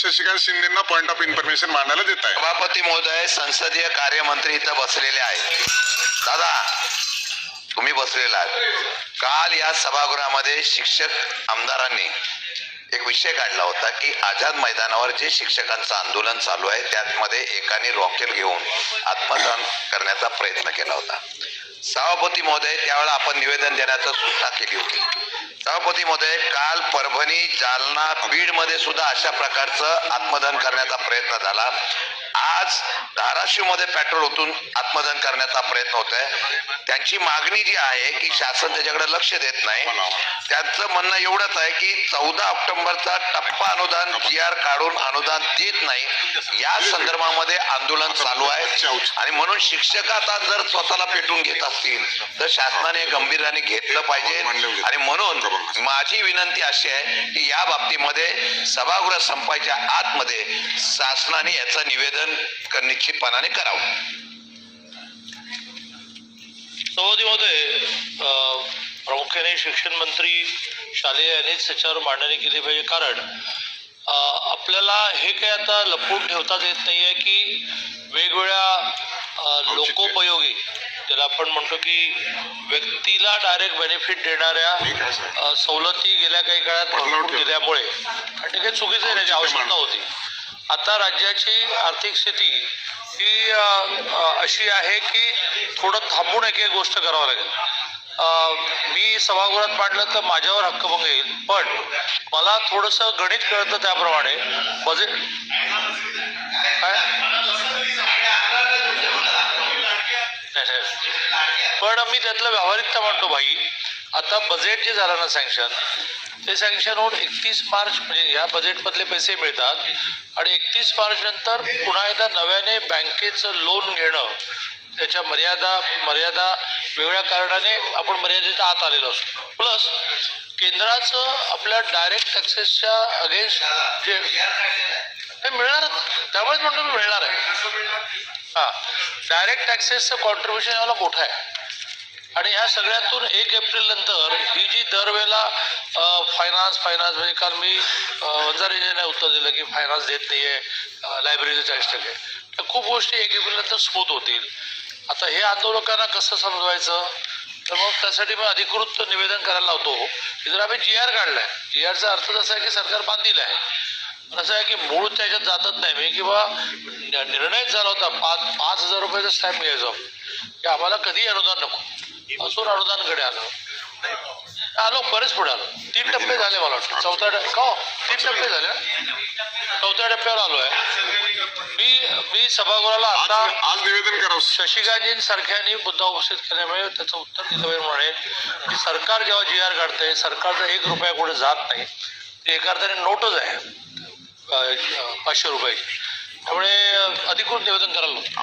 शशिकांत शिंदेना point of information मांडायला देत आहे. सभापती महोदय संसदीय कार्यमंत्री इथं बसलेले आहेत. दादा तुम्ही बसलेला आहात. काल या सभागृहामध्ये शिक्षक आमदारांनी एक विषय काढला होता की आझाद मैदानावर जे शिक्षकांचं आंदोलन चालू आहे त्यामध्ये एकाने रॉकेल घेऊन आत्मदान करण्याचा प्रयत्न केला होता. सभापती महोदय त्यावेळेला आपण निवेदन देण्याचं सूचना केली होती. सभापती महोदय काल परभणी जालना बीडमध्ये सुद्धा अशा प्रकारचं आत्मदहन करण्याचा प्रयत्न झाला. आज धाराशिवमध्ये पेट्रोल ओतून आत्मदहन करण्याचा प्रयत्न होत आहे त्यांची मागणी जी आहे की शासन त्याच्याकडे लक्ष देत नाही. त्यांचं म्हणणं एवढंच आहे की चौदा ऑक्टोबरचा टप्पा अनुदान जी आर काढून अनुदान देत नाही. या संदर्भामध्ये आंदोलन चालू आहे. आणि म्हणून शिक्षक आता जर स्वतःला पेटून घेत असतील. तर शासनाने गंभीराने घेतलं पाहिजे. आणि म्हणून माझी विनंती अशी आहे की या बाबतीमध्ये सभागृह संपायच्या आतमध्ये शासनाने याचं निवेदन निश्चितपणाने करावं. सभापती महोदय अ, प्रामुख्याने शिक्षण मंत्री शालेय यांनीच त्याच्यावर मांडणी केली पाहिजे. कारण आपल्याला हे काही आता लपवून ठेवताच येत नाही आहे की वेगवेगळ्या लोकोपयोगी ज्याला आपण म्हणतो की व्यक्तीला डायरेक्ट बेनिफिट देणाऱ्या सवलती गेल्या काही काळात दिल्यामुळे आणि ते काही चुकीचं आहे त्याची आवश्यकता होती. आता राज्याची आर्थिक स्थिती ही अशी आहे की थोडं थांबून एक एक गोष्ट करावं लागेल. मी सभागृहात मांडलं तर माझ्यावर हक्कभंग येईल पण मला थोडंसं गणित कळतं त्याप्रमाणे. बजेट पण मी त्यातलं व्यावहारिकता म्हणतो भाई. आता बजेट जे झालं ना सँक्शन ते सँक्शन होऊन एकतीस मार्च म्हणजे या बजेटमधले पैसे मिळतात. आणि एकतीस मार्च नंतर पुन्हा एकदा नव्याने बँकेचं लोन घेणं त्याच्या मर्यादा मर्यादा वेगळ्या कारणाने आपण मर्यादेच्या आत आलेलो असतो. प्लस केंद्राचं आपल्या डायरेक्ट टॅक्सेसच्या अगेन्स्ट जे हे मिळणारच त्यामुळेच म्हणतो मी मिळणार आहे. हां. डायरेक्ट टॅक्सेसचं कॉन्ट्रीब्युशन याला मोठं आहे. आणि ह्या सगळ्यातून एक एप्रिल नंतर ही जी दरवेळेला फायनान्स फायनान्स म्हणजे काल मी अ, वंजारीने उत्तर दिलं की फायनान्स देत नाही आहे लायब्ररीचं चाळीस टक्के तर खूप गोष्टी एक एप्रिल नंतर स्मूथ होतील. आता हे आंदोलकांना कसं समजवायचं? तर मग त्यासाठी मी अधिकृत निवेदन करायला लावतो की जर आम्ही जी आर काढलाय जी आरचा अर्थ असा आहे की सरकार बांधील आहे. असं आहे की मूळ त्याच्यात जातच नाही. मी किंवा निर्णयच झाला होता पाच पाच हजार रुपयाचा स्टॅम्प घ्यायचो की आम्हाला कधी अनुदान नको. असून अनुदानकडे आलो. आलो बरेच पुढे आलो. तीन टप्पे झाले मला वाटतं. चौथ्या टप्पे का हो? तीन टप्पे झाले? चौथ्या टप्प्यावर आलो आहे. मी मी सभागृहाला आज आता आज निवेदन करावं शशिकांजींसारख्यांनी मुद्दा उपस्थित केल्यामुळे त्याचं उत्तर दिलं पाहिजे म्हणे की सरकार जेव्हा जी आर काढतंय सरकारचा एक रुपया कुठे जात नाही. ते एका अर्थाने नोटच आहे. पाचशे रुपयाची त्यामुळे अधिकृत निवेदन करायला लागतं